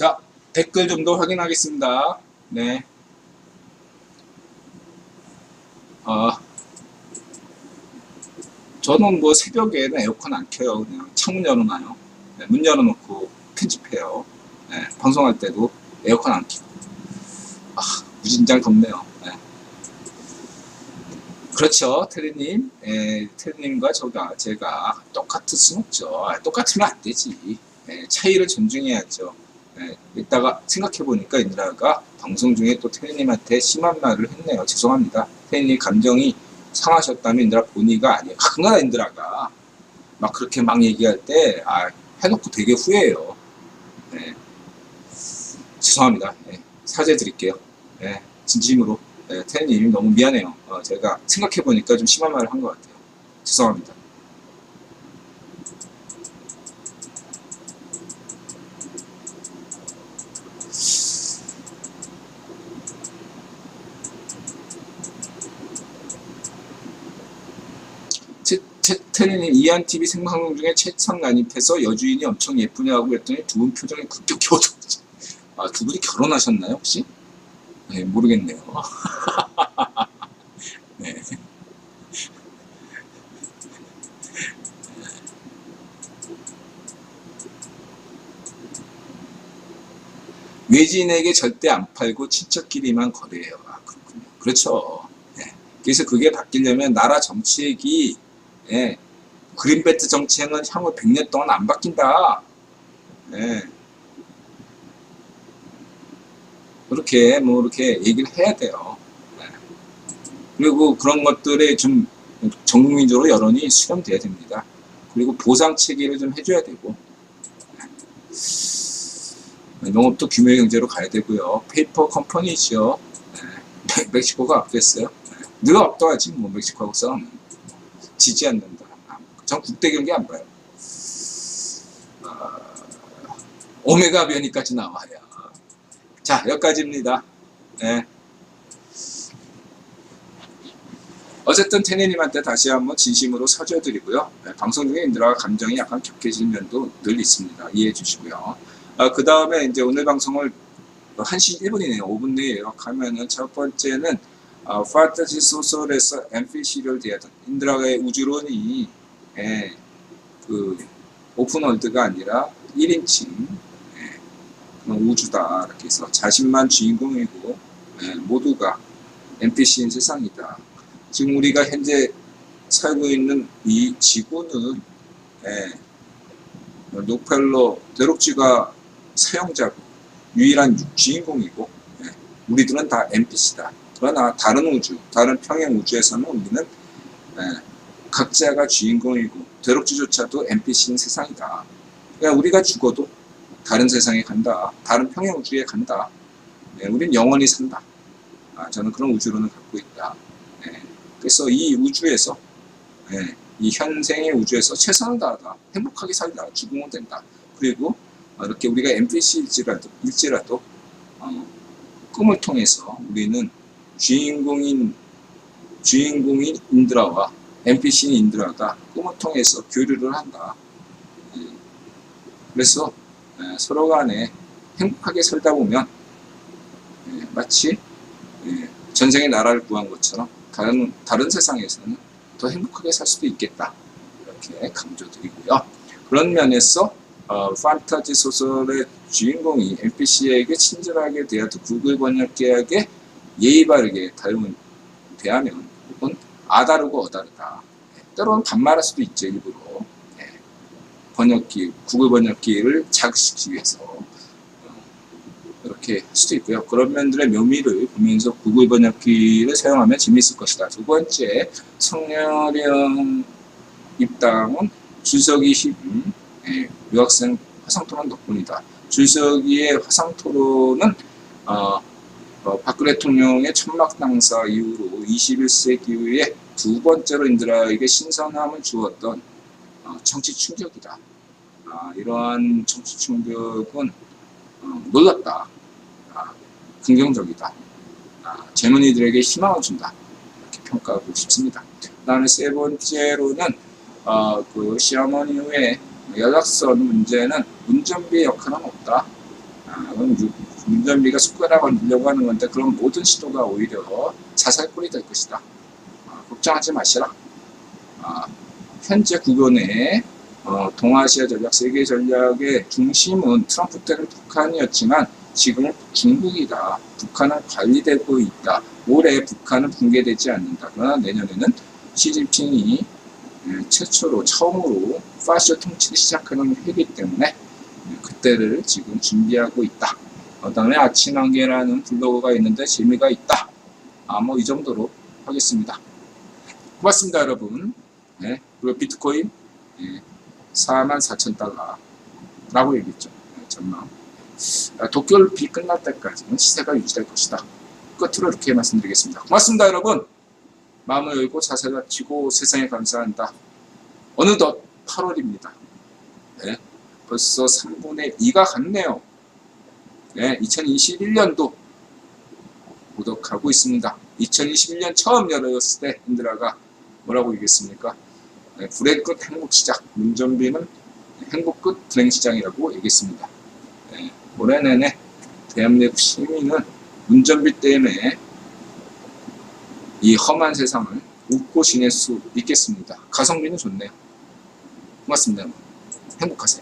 자, 댓글 좀 더 확인하겠습니다. 네. 어, 저는 뭐 새벽에는 에어컨 안 켜요. 그냥 창문 열어놔요. 네, 문 열어놓고 편집해요. 네, 방송할 때도 에어컨 안 켜고. 아, 무진장 덥네요. 네. 그렇죠, 테리님. 예, 테리님과 저가, 제가 똑같을 순 없죠. 아, 똑같으면 안 되지. 예, 차이를 존중해야죠. 예, 이따가 생각해보니까 인드라가 방송 중에 또 테리님한테 심한 말을 했네요. 죄송합니다. 테리님 감정이 상하셨다면 인드라 본의가 아니에요. 가끔가다 인드라가 막 그렇게 막 얘기할 때, 아, 해놓고 되게 후회해요. 예, 죄송합니다. 예, 사죄 드릴게요. 예, 진심으로. 네, 태연님 너무 미안해요. 어, 제가 생각해보니까 좀 심한 말을 한 것 같아요. 죄송합니다. 태연님 이한TV 생방송 중에 채창 난입해서 여주인이 엄청 예쁘냐고 그랬더니 두 분 표정이 급격히 어두워져. 아, 두 분이 결혼하셨나요, 혹시? 네, 모르겠네요. 네. 외지인에게 절대 안 팔고 친척끼리만 거래해요. 아, 그렇군요. 그렇죠. 네. 그래서 그게 바뀌려면 나라 정치액이 예, 그린벨트 정책은 향후 100년 동안 안 바뀐다. 예. 그렇게 뭐 이렇게 얘기를 해야 돼요. 네. 그리고 그런 것들에 좀 전국민적으로 여론이 수렴돼야 됩니다. 그리고 보상 체계를 좀 해줘야 되고 네. 농업도 규모의 경제로 가야 되고요. 페이퍼 컴퍼니죠. 네. 멕시코가 압도했어요. 네. 누가 압도하지 뭐 멕시코하고 싸우면 지지 않는다. 전 국대 경기 안 봐요. 아, 오메가 변이까지 나와야 자, 여기까지입니다. 네. 어쨌든 테네님한테 다시 한번 진심으로 사죄드리고요. 네, 방송 중에 인드라 감정이 약간 격해진 면도 늘 있습니다. 이해해 주시고요. 아, 그 다음에 이제 오늘 방송을 1시 1분이네요. 5분 내에 요약하면은 첫 번째는 어, 파트지 소설에서 NPC를 대하던 인드라의 우주론이 예, 그 오픈월드가 아니라 1인칭 우주다 이렇게 해서 자신만 주인공이고 예, 모두가 NPC인 세상이다. 지금 우리가 현재 살고 있는 이 지구는 예, 노펠로 데록쥐가 사용자고 유일한 주인공이고 예, 우리들은 다 NPC다. 그러나 다른 우주, 다른 평행 우주에서는 우리는 예, 각자가 주인공이고 데록쥐조차도 NPC인 세상이다. 그러니까 우리가 죽어도 다른 세상에 간다. 다른 평행 우주에 간다. 네, 우린 영원히 산다. 아, 저는 그런 우주론을 갖고 있다. 네, 그래서 이 우주에서 네, 이 현생의 우주에서 최선을 다하다. 행복하게 살다. 죽으면 된다. 그리고 어, 이렇게 우리가 NPC일지라도 일지라도 어, 꿈을 통해서 우리는 주인공인 주인공인 인드라와 NPC인 인드라가 꿈을 통해서 교류를 한다. 네, 그래서 예, 서로 간에 행복하게 살다 보면 예, 마치 예, 전생의 나라를 구한 것처럼 다른 다른 세상에서는 더 행복하게 살 수도 있겠다 이렇게 강조드리고요. 그런 면에서 어, 판타지 소설의 주인공이 NPC에게 친절하게 대하듯 구글 번역계에게 예의 바르게 다루면 대하면 아다르고 어다르다. 때로는 반말할 수도 있죠 일부러. 번역기, 구글 번역기를 자극시키기 위해서 어, 이렇게 할 수도 있고요. 그런 면들의 묘미를 보면서 구글 번역기를 사용하면 재미있을 것이다. 두 번째, 성렬형 입당은 줄서기 12 예, 유학생 화상토론 덕분이다. 줄서기의 화상토론은 어, 어, 박근혜 대통령의 천막 당사 이후로 21세기 이후에 두 번째로 인들에게 신선함을 주었던 어, 정치 충격이다. 아, 이러한 정치 충격은 어, 놀랍다. 아, 긍정적이다. 아, 젊은이들에게 희망을 준다. 이렇게 평가하고 싶습니다. 그다음에 세 번째로는 어, 그 시어머니 후에 연락선 문제는 운전비의 역할은 없다. 아, 그럼 유- 운전비가 숟가락을 넣으려고 하는 건데 그런 모든 시도가 오히려 자살골이 될 것이다. 아, 걱정하지 마시라. 아, 현재 구변의 어, 동아시아 전략, 세계 전략의 중심은 트럼프 때는 북한이었지만 지금은 중국이다. 북한은 관리되고 있다. 올해 북한은 붕괴되지 않는다. 그러나 내년에는 시진핑이 예, 최초로 처음으로 파시오 통치를 시작하는 해이기 때문에 예, 그때를 지금 준비하고 있다. 그다음에 아치난게라는 블로그가 있는데 재미가 있다. 아 뭐 이 정도로 하겠습니다. 고맙습니다, 여러분. 네, 그리고 비트코인 예, 4만 4천 달러라고 얘기했죠. 네, 전망. 아, 도쿄올림픽 끝날 때까지는 시세가 유지될 것이다. 끝으로 이렇게 말씀드리겠습니다. 고맙습니다, 여러분. 마음을 열고 자세 갖추고 세상에 감사한다. 어느덧 8월입니다. 네, 벌써 3분의 2가 갔네요. 네, 2021년도 고독하고 있습니다. 2021년 처음 열었을 때 힌드라가 뭐라고 얘기했습니까? 네, 불의 끝 행복 시작, 문전비는 행복 끝 불행 시장이라고 얘기했습니다. 네, 올해 내내 대한민국 시민은 운전비 때문에 이 험한 세상을 웃고 지낼 수 있겠습니다. 가성비는 좋네요. 고맙습니다. 행복하세요.